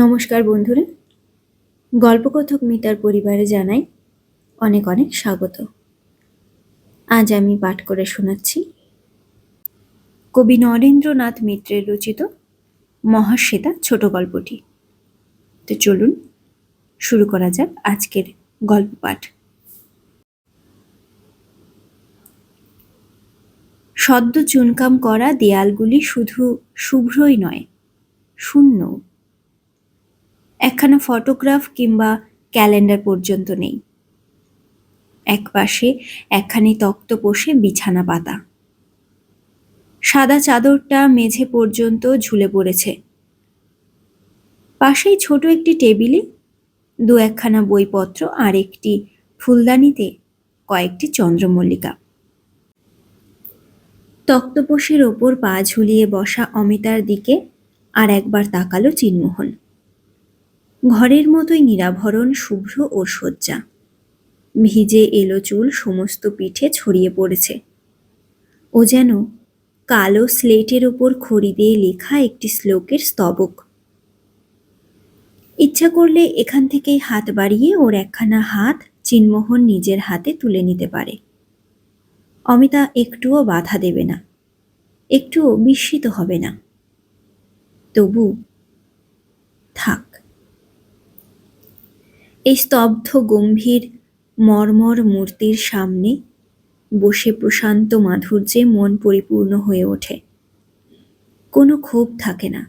নমস্কার বন্ধুরা। গল্পকথক মিতার পরিবারে জানাই অনেক অনেক স্বাগত। আজ আমি পাঠ করে শোনাচ্ছি কবি নরেন্দ্রনাথ মিত্রের রচিত মহাশ্বেতা ছোট গল্পটি। তো চলুন শুরু করা যাক আজকের গল্প পাঠ। সদ্য চুনকাম করা দেয়ালগুলি শুধু শুভ্রই নয় শূন্য একখানা ফটোগ্রাফ কিংবা ক্যালেন্ডার পর্যন্ত নেই। একপাশে একখানি তক্তপোষে বিছানা পাতা। সাদা চাদরটা মেঝে পর্যন্ত ঝুলে পড়েছে। পাশেই ছোট একটি টেবিলে দু একখানা বইপত্র আর একটি ফুলদানিতে কয়েকটি চন্দ্রমল্লিকা। তক্তপোষের ওপর পা ঝুলিয়ে বসা অমিতার দিকে আর একবার তাকালো চিন্মোহন। ঘরের মতোই নিরাভরণ, শুভ্র ও শয্যা। ভিজে এলো চুল সমস্ত পিঠে ছড়িয়ে পড়েছে। ও যেন কালো স্লেটের ওপর খড়ি দিয়ে লেখা একটি শ্লোকের স্তবক। ইচ্ছা করলে এখান থেকেই হাত বাড়িয়ে ওর একখানা হাত চিন্মোহন নিজের হাতে তুলে নিতে পারে। অমিতা একটুও বাধা দেবে না। একটুও বিস্মিত হবে না। তবু থাক। এই স্তব্ধ গম্ভীর মর্মর মূর্তির সামনে বসে প্রশান্ত মাধুর্যে মন পরিপূর্ণ হয়ে ওঠে। কোনো ক্ষোভ থাকে না,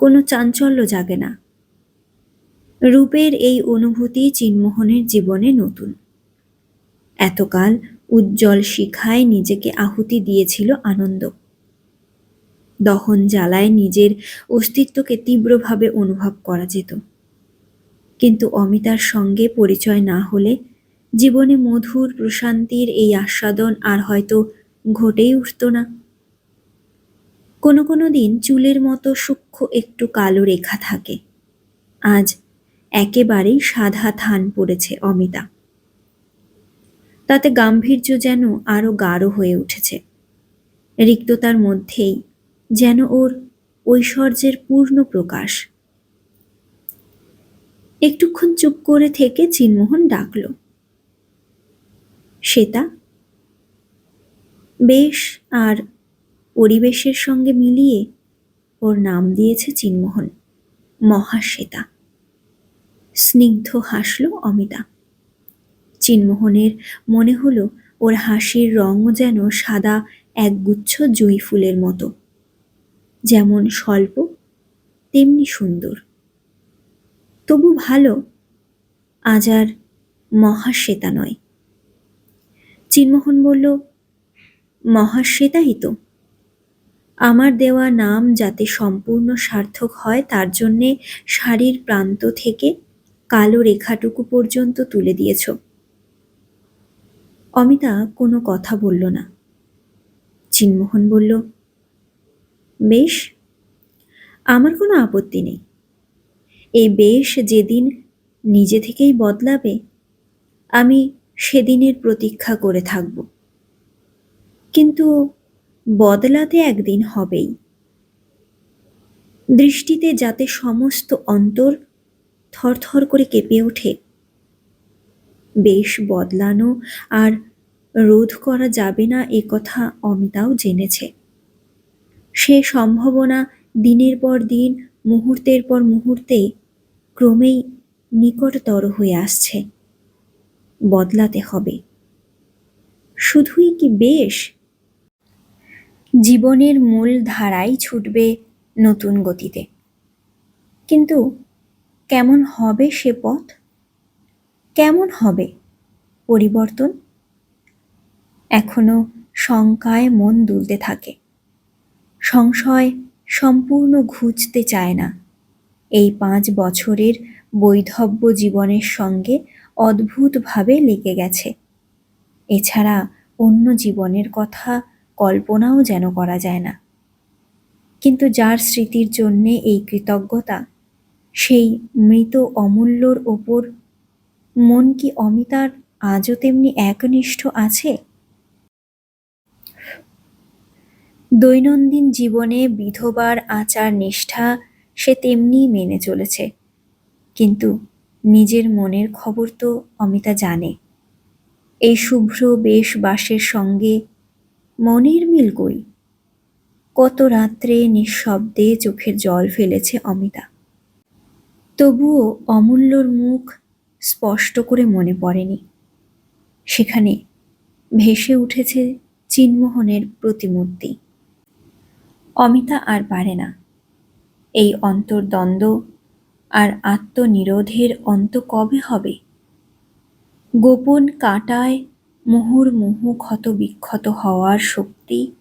কোনো চাঞ্চল্য জাগে না। রূপের এই অনুভূতি চিন্মোহনের জীবনে নতুন। এতকাল উজ্জ্বল শিখায় নিজেকে আহুতি দিয়েছিল আনন্দ। দহন জ্বালায় নিজের অস্তিত্বকে তীব্রভাবে অনুভব করা যেত। কিন্তু অমিতার সঙ্গে পরিচয় না হলে জীবনে মধুর প্রশান্তির এই আস্বাদন আর হয়তো ঘটেই উঠত না। কোনো কোনো দিন চুলের মতো সূক্ষ্ম একটু কালো রেখা থাকে। আজ একেবারেই সাদা থান পড়েছে অমিতা। তাতে গাম্ভীর্য যেন আরও গাঢ় হয়ে উঠেছে। রিক্ততার মধ্যেই যেন ওর ঐশ্বর্যের পূর্ণ প্রকাশ। একটুক্ষণ চুপ করে থেকে চিনমোহন ডাকল। শ্বেতা, বেশ, আর পরিবেশের সঙ্গে মিলিয়ে ওর নাম দিয়েছে চিনমোহন। মহাশ্বেতা। স্নিগ্ধ হাসল অমিতা। চিনমোহনের মনে হলো ওর হাসির রঙও যেন সাদা একগুচ্ছ জুঁই ফুলের মতো। যেমন স্বল্প, তেমনি সুন্দর। তবু ভালো, আজ আর মহাশ্বেতা নয়। চিনমোহন বলল, মহাশ্বেতাই তো। আমার দেওয়া নাম যাতে সম্পূর্ণ সার্থক হয়, তার জন্যে শাড়ির প্রান্ত থেকে কালো রেখাটুকু পর্যন্ত তুলে দিয়েছ। অমিতা কোনো কথা বলল না। চিনমোহন বলল, বেশ, আমার কোনো আপত্তি নেই। এই বেশ যেদিন নিজে থেকেই বদলাবে, আমি সেদিনের প্রতীক্ষা করে থাকব। কিন্তু বদলাতে একদিন হবেই। দৃষ্টিতে যাতে সমস্ত অন্তর থরথর করে কেঁপে ওঠে, বেশ বদলানো আর রোধ করা যাবে না এ কথা অমিতাও জেনেছে। সে সম্ভাবনা দিনের পর দিন, মুহূর্তের পর মুহূর্তে ক্রমেই নিকটতর হয়ে আসছে। বদলাতে হবে। শুধুই কি বেশ? জীবনের মূল ধারাই ছুটবে নতুন গতিতে। কিন্তু কেমন হবে সে পথ? কেমন হবে পরিবর্তন? এখনও শঙ্কায় মন দুলতে থাকে। সংশয় সম্পূর্ণ ঘুচতে চায় না। এই পাঁচ বছরের বৈধব্য জীবনের সঙ্গে অদ্ভুতভাবে লেগে গেছে। এছাড়া অন্য জীবনের কথা কল্পনাও যেন করা যায় না। কিন্তু যার স্মৃতির জন্যে এই কৃতজ্ঞতা, সেই মৃত অমূল্যর ওপর মন কি অমিতার আজও তেমনি একনিষ্ঠ আছে? দৈনন্দিন জীবনে বিধবার আচার নিষ্ঠা সে তেমনিই মেনে চলেছে। কিন্তু নিজের মনের খবর তো অমিতা জানে। এই শুভ্র বেশ বাসের সঙ্গে মনের মিল কই? কত রাত্রে নিঃশব্দে চোখের জল ফেলেছে অমিতা। তবুও অমূল্যর মুখ স্পষ্ট করে মনে পড়েনি। সেখানে ভেসে উঠেছে চিনমোহনের প্রতিমূর্তি। অমিতা আর পারে না। এই অন্তর্দ্বন্দ্ব আর আত্মনিরোধের অন্ত কবে হবে? গোপন কাঁটায় মুহুর্মুহু ক্ষত বিক্ষত হওয়ার শক্তি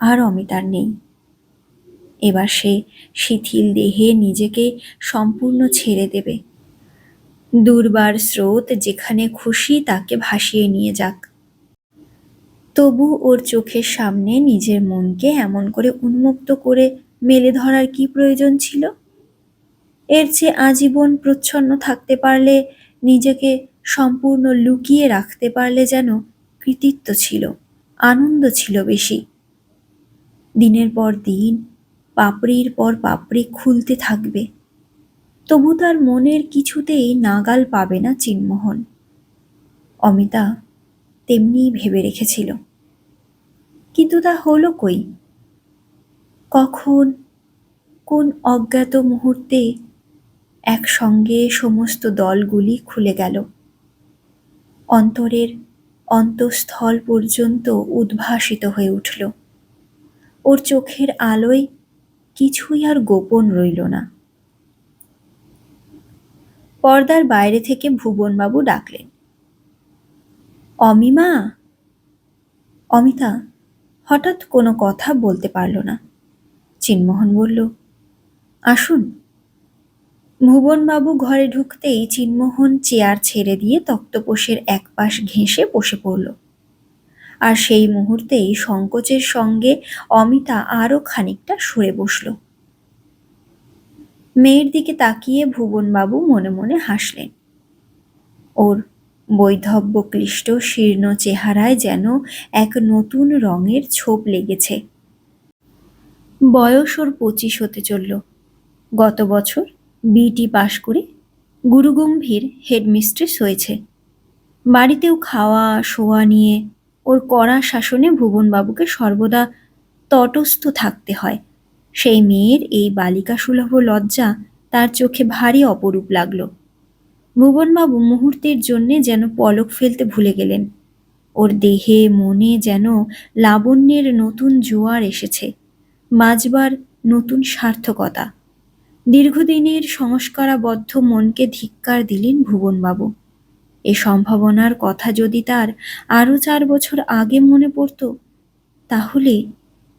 আর অমিতার নেই। এবার সে শিথিল দেহে নিজেকে সম্পূর্ণ ছেড়ে দেবে। দুর্বার স্রোত যেখানে খুশি তাকে ভাসিয়ে নিয়ে যাক। তবু ওর চোখের সামনে নিজের মনকে এমন করে উন্মুক্ত করে মেলে ধরার কি প্রয়োজন ছিল? এর চেয়ে আজীবন প্রচ্ছন্ন থাকতে পারলে, নিজেকে সম্পূর্ণ লুকিয়ে রাখতে পারলে যেন কৃতিত্ব ছিল, আনন্দ ছিল বেশি। দিনের পর দিন, পাপড়ির পর পাপড়ি খুলতে থাকবে। তবু তার মনের কিছুতেই নাগাল পাবে না চিনমোহন। অমিতা তেমনিই ভেবে রেখেছিল। কিন্তু তা হলো কই? কখন, কোন অজ্ঞাত মুহূর্তে একসঙ্গে সমস্ত দলগুলি খুলে গেল। অন্তরের অন্তঃস্থল পর্যন্ত উদ্ভাসিত হয়ে উঠল। ওর চোখের আলোয় কিছুই আর গোপন রইল না। পর্দার বাইরে থেকে ভুবনবাবু ডাকলেন, অমিমা? অমিতা হঠাৎ কোনো কথা বলতে পারল না। চিনমোহন বলল, আসুন। ভুবনবাবু ঘরে ঢুকতেই চিনমোহন চেয়ার ছেড়ে দিয়ে তক্তপোষের এক পাশ ঘেঁষে বসে পড়ল। আর সেই মুহূর্তেই সংকোচের সঙ্গে অমিতা আরও খানিকটা সরে বসল। মেয়ের দিকে তাকিয়ে ভুবনবাবু মনে মনে হাসলেন। ওর বৈধব্য ক্লিষ্ট শীর্ণ চেহারায় যেন এক নতুন রঙের ছোপ লেগেছে। বয়স ওর পঁচিশ হতে চলল। গত বছর বিটি পাশ করে গুরুগম্ভীর হেডমিস্ট্রেস হয়েছে। বাড়িতেও খাওয়া, শোয়া নিয়ে ওর কড়া শাসনে ভুবনবাবুকে সর্বদা তটস্থ থাকতে হয়। সেই মেয়ের এই বালিকা সুলভ লজ্জা তার চোখে ভারী অপরূপ লাগল। ভুবনবাবু মুহূর্তের জন্যে যেন পলক ফেলতে ভুলে গেলেন। ওর দেহে, মনে যেন লাবণ্যের নতুন জোয়ার এসেছে। বাজবার নতুন সার্থকতা। দীর্ঘদিনের সংস্কারাবদ্ধ মনকে ধিক্কার দিলেন ভুবনবাবু। এ সম্ভাবনার কথা যদি তার আরও চার বছর আগে মনে পড়ত, তাহলে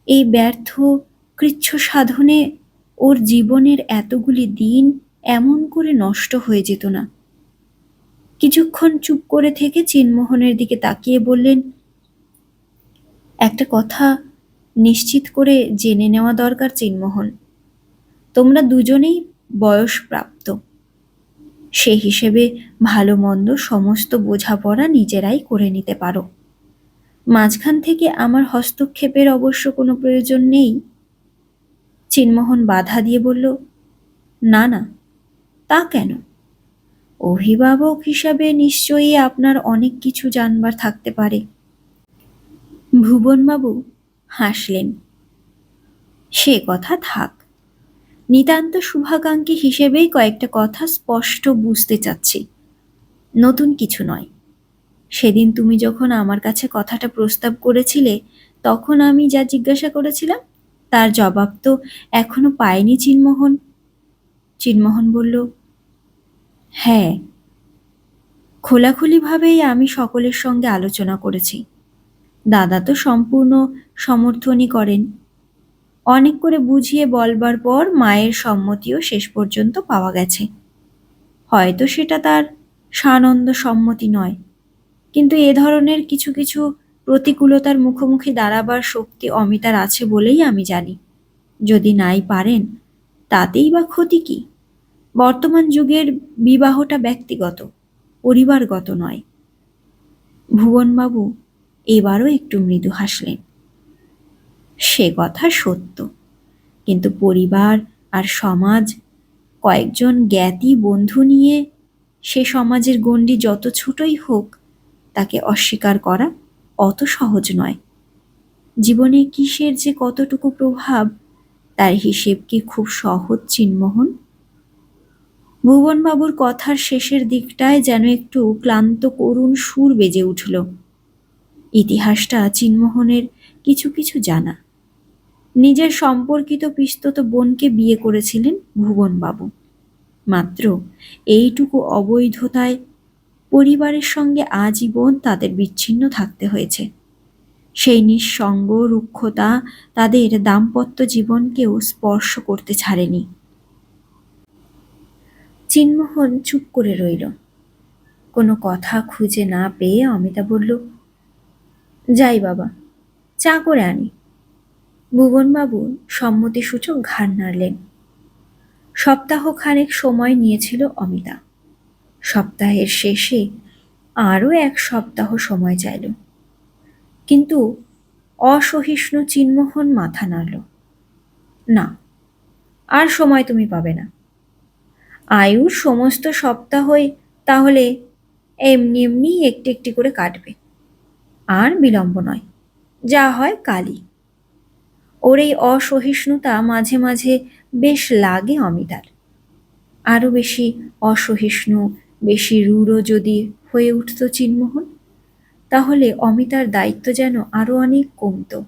এই ব্যর্থ কৃচ্ছ সাধনে ওর জীবনের এতগুলি দিন এমন করে নষ্ট হয়ে যেত না। কিছুক্ষণ চুপ করে থেকে চিনমোহনের দিকে তাকিয়ে বললেন, একটা কথা নিশ্চিত করে জেনে নেওয়া দরকার চিনমোহন। তোমরা দুজনেই বয়সপ্রাপ্ত। সে হিসেবে ভালো মন্দ সমস্ত বোঝাপড়া নিজেরাই করে নিতে পারো। মাঝখান থেকে আমার হস্তক্ষেপের অবশ্য কোনো প্রয়োজন নেই। চিনমোহন বাধা দিয়ে বলল, না না, তা কেন? অভিভাবক হিসাবে নিশ্চয়ই আপনার অনেক কিছু জানবার থাকতে পারে। ভুবনবাবু হাসলেন। সে কথা থাক। নিতান্ত শুভাকাঙ্ক্ষী হিসেবেই কয়েকটা কথা স্পষ্ট বুঝতে চাচ্ছি। নতুন কিছু নয়। সেদিন তুমি যখন আমার কাছে কথাটা প্রস্তাব করেছিলে, তখন আমি যা জিজ্ঞাসা করেছিলাম, তার জবাব তো এখনও পায়নি চিনমোহন। চিনমোহন বলল হ্যাঁ। খোলাখুলিভাবেই আমি সকলের সঙ্গে আলোচনা করেছি। দাদা তো সম্পূর্ণ সমর্থনই করেন। অনেক করে বুঝিয়ে বলবার পর মায়ের সম্মতিও শেষ পর্যন্ত পাওয়া গেছে। হয়তো সেটা তার সানন্দ সম্মতি নয়, কিন্তু এ ধরনের কিছু কিছু প্রতিকূলতার মুখোমুখি দাঁড়াবার শক্তি অমিতার আছে বলেই আমি জানি। যদি নাই পারেন, তাতেই বা ক্ষতি কি? বর্তমান যুগের বিবাহটা ব্যক্তিগত, পরিবারগত নয়। ভুবনবাবু এবারও একটু মৃদু হাসলেন। সে কথা সত্য। কিন্তু পরিবার আর সমাজ, কয়েকজন জ্ঞাতি বন্ধু নিয়ে সে সমাজের গণ্ডি যত ছোটই হোক, তাকে অস্বীকার করা অত সহজ নয়। জীবনে কিসের যে কতটুকু প্রভাব, তার হিসেব কি খুব সহজ, চিনমোহন? ভুবনবাবুর কথার শেষের দিকটায় যেন একটু ক্লান্ত করুণ সুর বেজে উঠল। ইতিহাসটা চিনমোহনের কিছু কিছু জানা। নিজের সম্পর্কিত পিস্তত বোনকে বিয়ে করেছিলেন ভুবনবাবু। মাত্র এইটুকু অবৈধতায় পরিবারের সঙ্গে আজীবন তাদের বিচ্ছিন্ন থাকতে হয়েছে। সেই নিঃসঙ্গ রুক্ষতা তাদের দাম্পত্য জীবনকেও স্পর্শ করতে ছাড়েনি। চিনমোহন চুপ করে রইল। কোনো কথা খুঁজে না পেয়ে অমিতা বলল যাই বাবা, চা করে আনি। ভুবনবাবু সম্মতিসূচক ঘাড় নাড়লেন। সপ্তাহ খানেক সময় নিয়েছিল অমিতা। সপ্তাহের শেষে আরও এক সপ্তাহ সময় চাইল। কিন্তু অসহিষ্ণু চিন্মোহন মাথা নাড়ল। না, আর সময় তুমি পাবে না। আয়ুর সমস্ত সপ্তাহই তাহলে এমনি এমনি একটি একটি করে কাটবে। আর বিলম্ব নয়। যা হয় কালই। ওর এই অসহিষ্ণুতা মাঝে মাঝে বেশ লাগে অমিতার। আরও বেশি অসহিষ্ণু, বেশি রূঢ় যদি হয়ে উঠত চিনমোহন, তাহলে অমিতার দায়িত্ব যেন আরও অনেক কমত।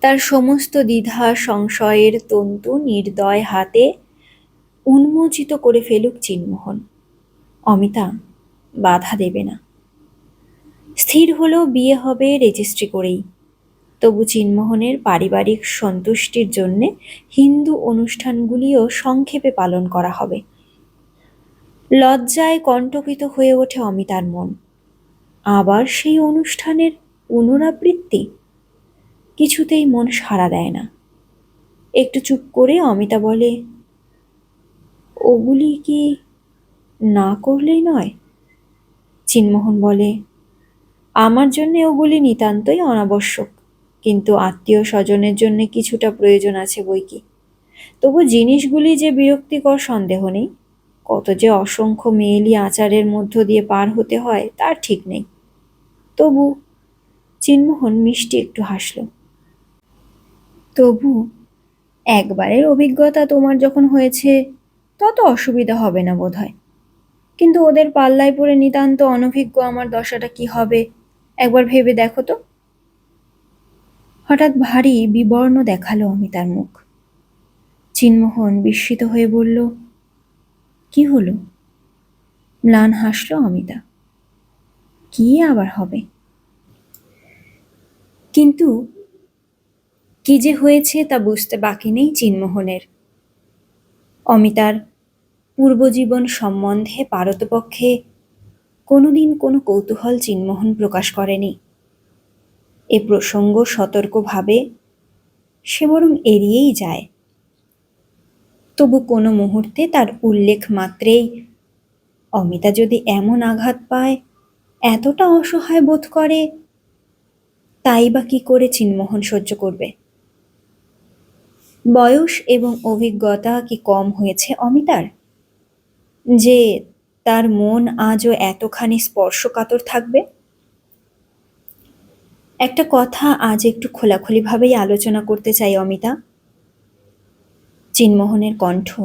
তার সমস্ত দ্বিধা, সংশয়ের তন্তু নির্দয় হাতে উন্মোচিত করে ফেলুক চিনমোহন। অমিতা বাধা দেবে না। স্থির হলো বিয়ে হবে রেজিস্ট্রি করেই। তবু চিনমোহনের পারিবারিক সন্তুষ্টির জন্যে হিন্দু অনুষ্ঠানগুলিও সংক্ষেপে পালন করা হবে। লজ্জায় কণ্টকিত হয়ে ওঠে অমিতার মন। আবার সেই অনুষ্ঠানের পুনরাবৃত্তি কিছুতেই মন সাড়া দেয় না। একটু চুপ করে অমিতা বলে, ওগুলি কি না করলেই নয়? চিনমোহন বলে আমার জন্য ওগুলি নিতান্তই অনাবশ্যক, কিন্তু আত্মীয় স্বজনের জন্য কিছুটা প্রয়োজন আছে বই কি? তবু জিনিসগুলি যে বিরক্তিকর সন্দেহ নেই। কত যে অসংখ্য মেয়েলি আচারের মধ্য দিয়ে পার হতে হয়, তার ঠিক নেই। তবু চিনমোহন মিষ্টি একটু হাসল। তবু একবারের অভিজ্ঞতা তোমার যখন হয়েছে, তত অসুবিধা হবে না বোধ হয় কিন্তু ওদের পাল্লায় পড়ে নিতান্ত অনভিজ্ঞ আমার দশাটা কি হবে? একবার ভেবে দেখো তো। হঠাৎ ভারী বিবর্ণ দেখাল অমিতার মুখ। চিনমোহন বিস্মিত হয়ে বলল, কি হলো? ম্লান হাসল অমিতা। কি আবার হবে? কিন্তু কি যে হয়েছে তা বুঝতে বাকি নেই চিনমোহনের। অমিতার পূর্বজীবন সম্বন্ধে পারতপক্ষে কোনোদিন কোনো কৌতূহল চিনমোহন প্রকাশ করেনি। এ প্রসঙ্গ সতর্কভাবে সে বরং এড়িয়েই যায়। তবু কোনো মুহূর্তে তার উল্লেখ মাত্রেই অমিতা যদি এমন আঘাত পায়, এতটা অসহায় বোধ করে, তাই বা কি করে চিনমোহন সহ্য করবে? বয়স এবং অভিজ্ঞতা কি কম হয়েছে অমিতার? যে তার মন আজও এতখানি স্পর্শকাতর থাকবে? একটা কথা আজ একটু খোলাখুলিভাবেই আলোচনা করতে চাই, অমিতা। চিনমোহনের কণ্ঠ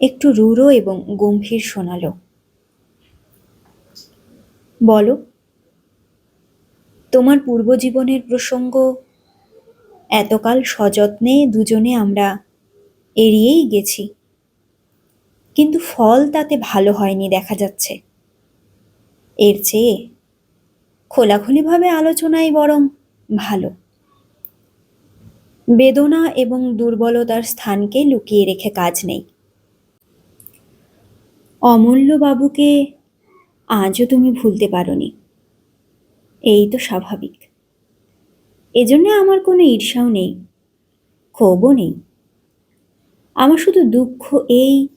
একটু রূঢ় এবং গম্ভীর শোনালো। বলো, তোমার পূর্বজীবনের প্রসঙ্গ এতকাল সযত্নে দুজনে আমরা এড়িয়েই গেছি। কিন্তু ফল তাতে ভালো হয়নি, দেখা যাচ্ছে। এর চেয়ে খোলাখুলিভাবে আলোচনাই বরং ভালো। বেদনা এবং দুর্বলতার স্থানকে লুকিয়ে রেখে কাজ নেই। অমূল্যবাবুকে আজও তুমি ভুলতে পারোনি। এই তো স্বাভাবিক। এজন্য আমার কোনো ঈর্ষাও নেই, ক্ষোভও নেই। আমার শুধু দুঃখ এই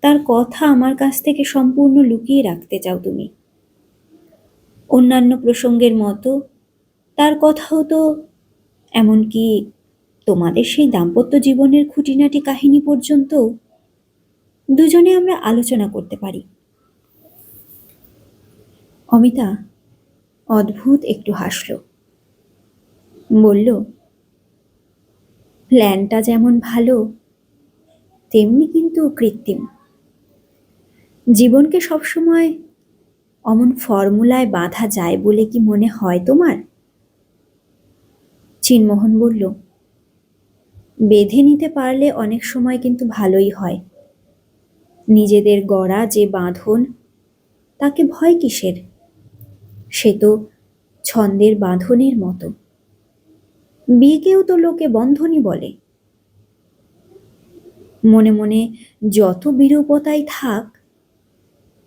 তার কথা আমার কাছ থেকে সম্পূর্ণ লুকিয়ে রাখতে চাও তুমি। অন্যান্য প্রসঙ্গের মতো, তার কথাও তো এমনকি তোমাদের সেই দাম্পত্য জীবনের খুঁটিনাটি কাহিনী পর্যন্ত দুজনে আমরা আলোচনা করতে পারি। অমিতা অদ্ভুত একটু হাসল। বলল, প্ল্যানটা যেমন ভালো, তেমনি কিন্তু কৃত্রিম। জীবনকে সবসময় অমন ফর্মুলায় বাঁধা যায় বলে কি মনে হয় তোমার? চিনমোহন বলল, বেঁধে নিতে পারলে অনেক সময় কিন্তু ভালোই হয়। নিজেদের গড়া যে বাঁধন, তাকে ভয় কিসের? সে তো ছন্দের বাঁধনের মতো। বিয়েকেও তো লোকে বন্ধনই বলে। মনে মনে যত বিরূপতাই থাক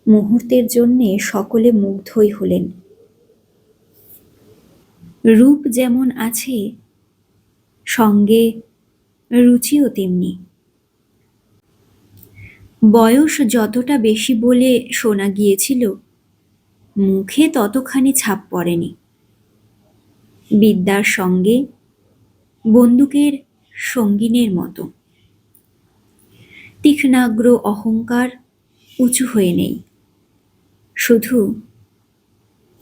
মুহূর্তের জন্যে সকলে মুগ্ধই হলেন। রূপ যেমন আছে, সঙ্গে রুচিও তেমনি। বয়স যতটা বেশি বলে শোনা গিয়েছিল, মুখে ততখানি ছাপ পড়েনি। বিদ্যার সঙ্গে বন্দুকের সঙ্গিনের মতো। তীক্ষ্ণাগ্র অহংকার উঁচু হয়ে নেই। শুধু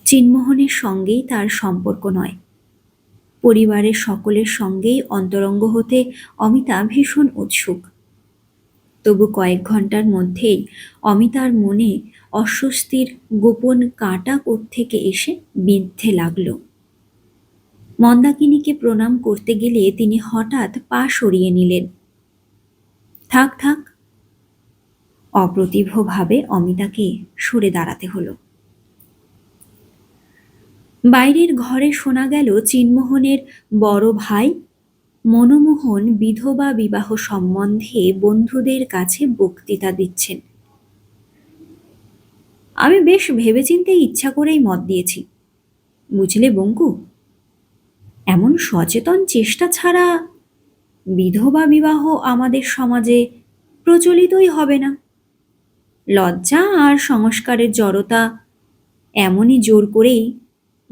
চিনমোহনের সঙ্গেই তার সম্পর্ক নয়, পরিবারের সকলের সঙ্গেই অন্তরঙ্গ হতে অমিতা ভীষণ উৎসুক। তবু কয়েক ঘণ্টার মধ্যেই অমিতার মনে অস্বস্তির গোপন কাঁটা থেকে এসে বিঁধতে লাগল। মন্দাকিনীকে প্রণাম করতে গেলে তিনি হঠাৎ পা সরিয়ে নিলেন। থাক থাক অপ্রতিভভাবে অমিতাকে সরে দাঁড়াতে হলো। বাইরের ঘরে শোনা গেল চিনমোহনের বড় ভাই মনমোহন বিধবা বিবাহ সম্বন্ধে বন্ধুদের কাছে বক্তৃতা দিচ্ছেন। আমি বেশ ভেবেচিন্তে ইচ্ছা করেই মত দিয়েছি। বুঝলে বঙ্কু, এমন সচেতন চেষ্টা ছাড়া বিধবা বিবাহ আমাদের সমাজে প্রচলিতই হবে না। লজ্জা আর সংস্কারের জড়তা এমনই জোর করেই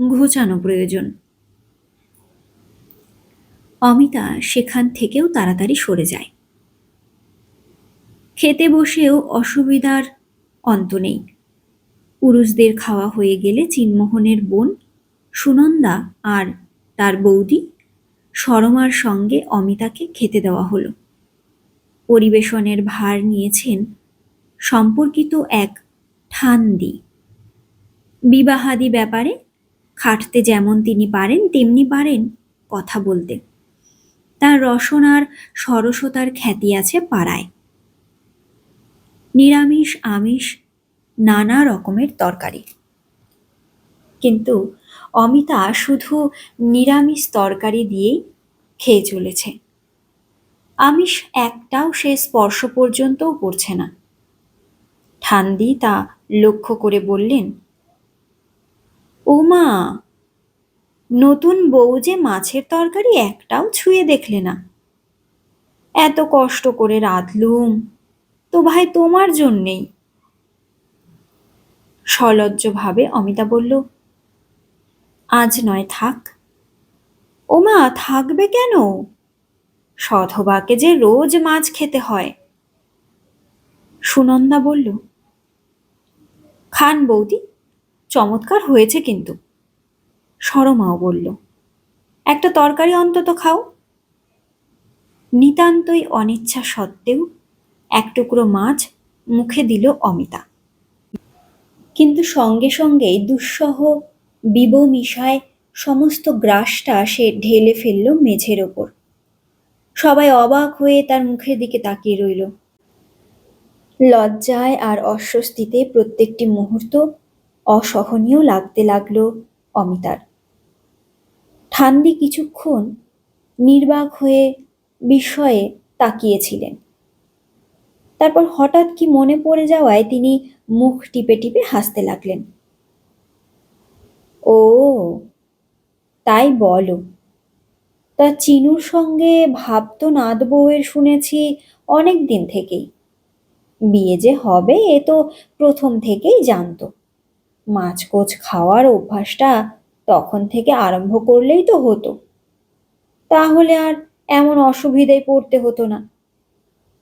ঘোচানো প্রয়োজন। অমিতা সেখান থেকেও তাড়াতাড়ি সরে যায়। খেতে বসেও অসুবিধার অন্ত নেই। পুরুষদের খাওয়া হয়ে গেলে চিনমোহনের বোন সুনন্দা আর তার বৌদি সরমার সঙ্গে অমিতাকে খেতে দেওয়া হলো। পরিবেশনের ভার নিয়েছেন সম্পর্কিত এক ঠান্দি বিবাহাদি ব্যাপারে খাটতে যেমন তিনি পারেন, তেমনি পারেন কথা বলতে। তার রসনার সরসতার খ্যাতি আছে পাড়ায়। নিরামিষ, আমিষ, নানা রকমের তরকারি। কিন্তু অমিতা শুধু নিরামিষ তরকারি দিয়েই খেয়ে চলেছে। আমিষ একটাও সে স্পর্শ পর্যন্তও করছে না। ঠান্দি তা লক্ষ্য করে বললেন, ও মা, নতুন বউ যে মাছের তরকারি একটাও ছুঁয়ে দেখলে না। এত কষ্ট করে রাঁধলুম, তো ভাই তোমার জন্যেই। সলজ্জভাবে অমিতা বলল, আজ নয়, থাক। ও মা, থাকবে কেন? সধবাকে যে রোজ মাছ খেতে হয়। সুনন্দা বলল খান বৌদি, চমৎকার হয়েছে কিন্তু। সরমাও বলল, একটা তরকারি অন্তত খাও। নিতান্তই অনিচ্ছা সত্ত্বেও এক টুকরো মাছ মুখে দিল অমিতা। কিন্তু সঙ্গে সঙ্গেই দুঃসহ বিবমিশায় সমস্ত গ্রাসটা সে ঢেলে ফেলল মেঝের ওপর। সবাই অবাক হয়ে তার মুখের দিকে তাকিয়ে রইল। লজ্জায় আর অস্বস্তিতে প্রত্যেকটি মুহূর্ত অসহনীয় লাগতে লাগল অমিতার। ঠান্দি কিছুক্ষণ নির্বাক হয়ে বিস্ময়ে তাকিয়েছিলেন। তারপর হঠাৎ কি মনে পড়ে যাওয়ায় তিনি মুখ টিপে টিপে হাসতে লাগলেন। ও, তাই বলো। তা চিনুর সঙ্গে ভাবতো নাদ বউয়ের শুনেছি অনেক দিন থেকেই। বিয়ে যে হবে, এ তো প্রথম থেকেই জানতো। মাছ কোচ খাওয়ার অভ্যাসটা তখন থেকে আরম্ভ করলেই তো হতো। তাহলে আর এমন অসুবিধায় পড়তে হতো না।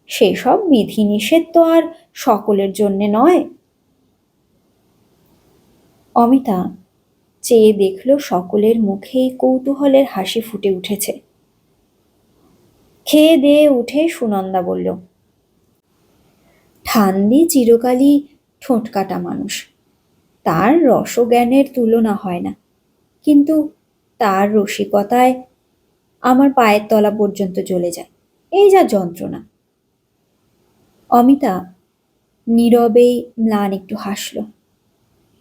সেসব বিধিনিষেধ তো আর সকলের জন্যে নয়। অমিতা চেয়ে দেখল সকলের মুখেই কৌতূহলের হাসি ফুটে উঠেছে। খেয়ে দিয়ে উঠে সুনন্দা বলল ঠান্দি চিরকালই ঠোঁট কাটা মানুষ। তার রসজ্ঞানের তুলনা হয় না। কিন্তু তার রসিকতায় আমার পায়ের তলা পর্যন্ত চলে যায়। এই যা যন্ত্রণা। অমিতা নীরবেই ম্লান একটু হাসল।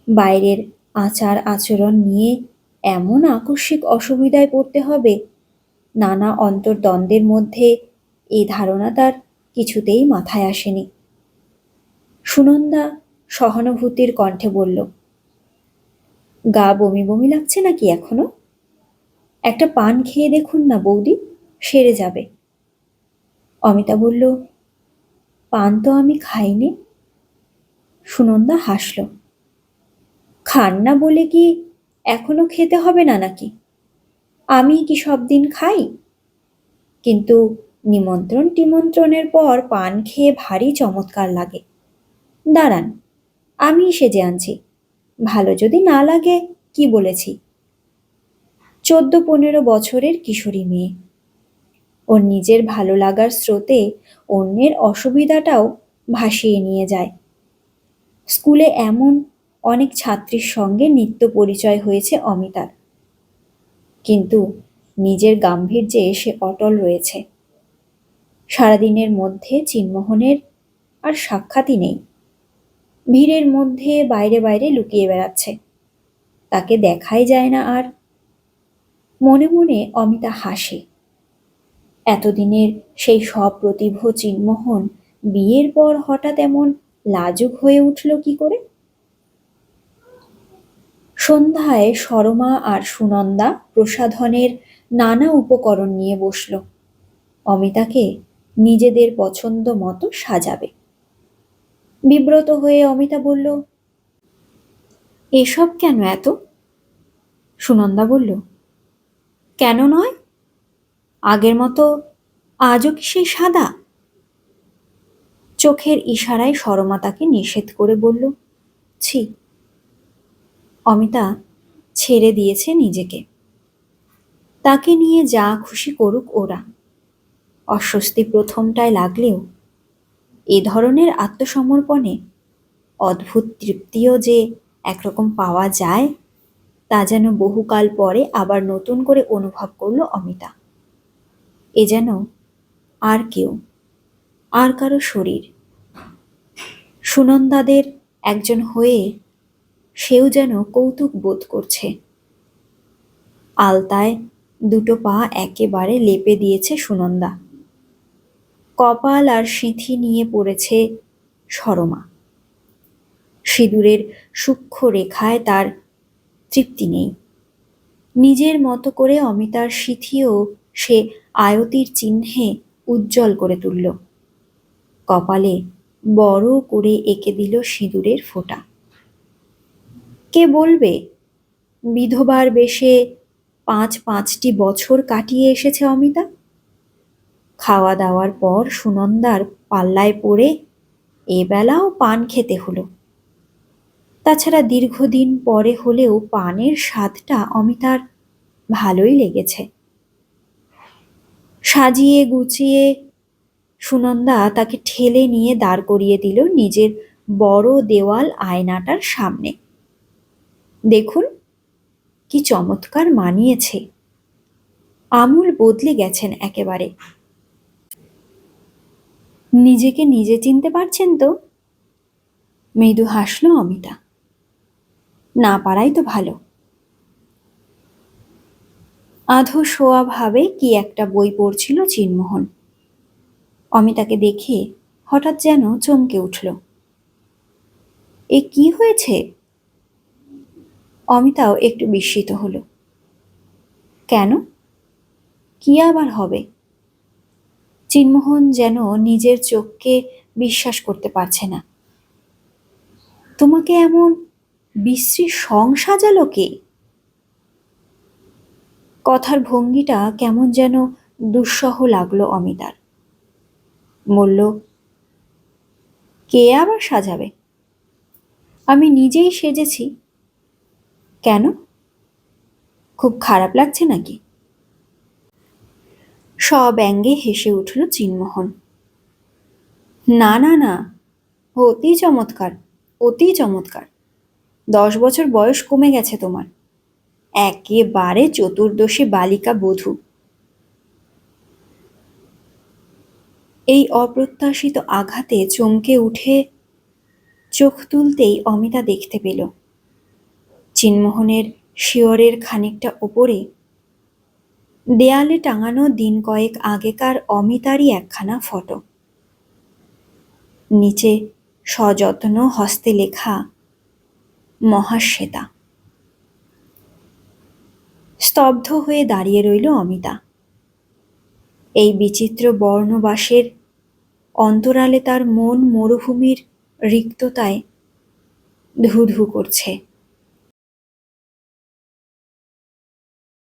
বাইরের আচার আচরণ নিয়ে এমন আকস্মিক অসুবিধায় পড়তে হবে, নানা অন্তর্দ্বন্দ্বের মধ্যে এই ধারণা তার কিছুতেই মাথায় আসেনি। সুনন্দা সহানুভূতির কণ্ঠে বলল, গা বমি বমি লাগছে নাকি এখনও? একটা পান খেয়ে দেখুন না বৌদি, সেরে যাবে। অমিতা বলল, পান তো আমি খাইনি। সুনন্দা হাসল, খান না বলে কি এখনও খেতে হবে না নাকি? আমি কি সব দিন খাই? কিন্তু নিমন্ত্রণ টিমন্ত্রণের পর পান খেয়ে ভারী চমৎকার লাগে। দাঁড়ান, আমি সেজে আনছি। ভালো যদি না লাগে, কি বলেছি? চোদ্দ পনেরো বছরের কিশোরী মেয়ে। ওর নিজের ভালো লাগার স্রোতে অন্যের অসুবিধাটাও ভাসিয়ে নিয়ে যায়। স্কুলে এমন অনেক ছাত্রীর সঙ্গে নিত্য পরিচয় হয়েছে অমিতার। কিন্তু নিজের গাম্ভীর্যে সে অটল রয়েছে। সারাদিনের মধ্যে চিনমোহনের আর সাক্ষাৎই নেই। ভিড়ের মধ্যে বাইরে বাইরে লুকিয়ে বেড়াচ্ছে। তাকে দেখাই যায় না আর। মনে মনে অমিতা হাসে। এতদিনের সেই সপ্রতিভ চিনমোহন বিয়ের পর হঠাৎ এমন লাজুক হয়ে উঠল কি করে? সন্ধ্যায় সরমা আর সুনন্দা প্রসাধনের নানা উপকরণ নিয়ে বসল। অমিতাকে নিজেদের পছন্দ মতো সাজাবে। বিব্রত হয়ে অমিতা বলল, এসব কেন এত? সুনন্দা বলল, কেন নয়? আগের মতো আজও কি সেই সাদা? চোখের ইশারায় সরমা তাকে নিষেধ করে বলল, ছি। অমিতা ছেড়ে দিয়েছে নিজেকে। তাকে নিয়ে যা খুশি করুক ওরা। অস্বস্তি প্রথমটায় লাগলেও এ ধরনের আত্মসমর্পণে অদ্ভুত তৃপ্তিও যে একরকম পাওয়া যায়, তা যেন বহুকাল পরে আবার নতুন করে অনুভব করল অমিতা। এ যেন আর কেউ, আর কারও শরীর। সুনন্দাদের একজন হয়ে সেও যেন কৌতুক বোধ করছে। আলতায় দুটো পা একেবারে লেপে দিয়েছে সুনন্দা। কপাল আর সিঁথি নিয়ে পড়েছে সরমা। সিঁদুরের সূক্ষ্ম রেখায় তার তৃপ্তি নেই। নিজের মতো করে অমিতার সিঁথিও সে আয়তির চিহ্নে উজ্জ্বল করে তুলল। কপালে বড় করে এঁকে দিল সিঁদুরের ফোঁটা। কে বলবে, বিধবার বেশে পাঁচ পাঁচটি বছর কাটিয়ে এসেছে অমিতা? খাওয়া দাওয়ার পর সুনন্দার পাল্লায় পড়ে এবেলাও পান খেতে হলো। তাছাড়া দীর্ঘদিন পরে হলেও পানের স্বাদটা অমিতার ভালোই লেগেছে। সাজিয়ে গুছিয়ে সুনন্দা তাকে ঠেলে নিয়ে দাঁড় করিয়ে দিল নিজের বড় দেওয়াল আয়নাটার সামনে। দেখুন, কি চমৎকার মানিয়েছে। আমূল বদলে গেছেন একেবারে। নিজেকে নিজে চিনতে পারছেন তো? মৃদু হাসলো অমিতা। না পারাই তো ভালো। আধো শোয়া ভাবে কি একটা বই পড়ছিল চিনমোহন। অমিতাকে দেখে হঠাৎ যেন চমকে উঠল। এ কি হয়েছে? অমিতাও একটু বিস্মিত হলো। কেন? কি আবার হবে? চিনমোহন যেন নিজের চোখকে বিশ্বাস করতে পারছে না। তোমাকে এমন বিশ্রী সং সাজালো কে? কথার ভঙ্গিটা কেমন যেন দুঃসহ লাগল অমিতার। বলল, কে আবার সাজাবে? আমি নিজেই সেজেছি। কেন? খুব খারাপ লাগছে নাকি? সব্যঙ্গে হেসে উঠল চিন্মোহন। না না না, অতি চমৎকার অতি চমৎকার। দশ বছর বয়স কমে গেছে তোমার। একেবারে চতুর্দশী বালিকা বধূ। এই অপ্রত্যাশিত আঘাতে চমকে উঠে চোখ তুলতেই অমিতা দেখতে পেল। চিন্মোহনের শিয়রের খানিকটা ওপরে দেয়ালে টাঙানো দিন কয়েক আগেকার অমিতারই একখানা ফটো। নিচে সযত্ন হস্তে লেখা, মহাশ্বেতা। স্তব্ধ হয়ে দাঁড়িয়ে রইল অমিতা। এই বিচিত্র বর্ণবাসের অন্তরালে তার মন মরুভূমির রিক্ততায় ধু ধু করছে।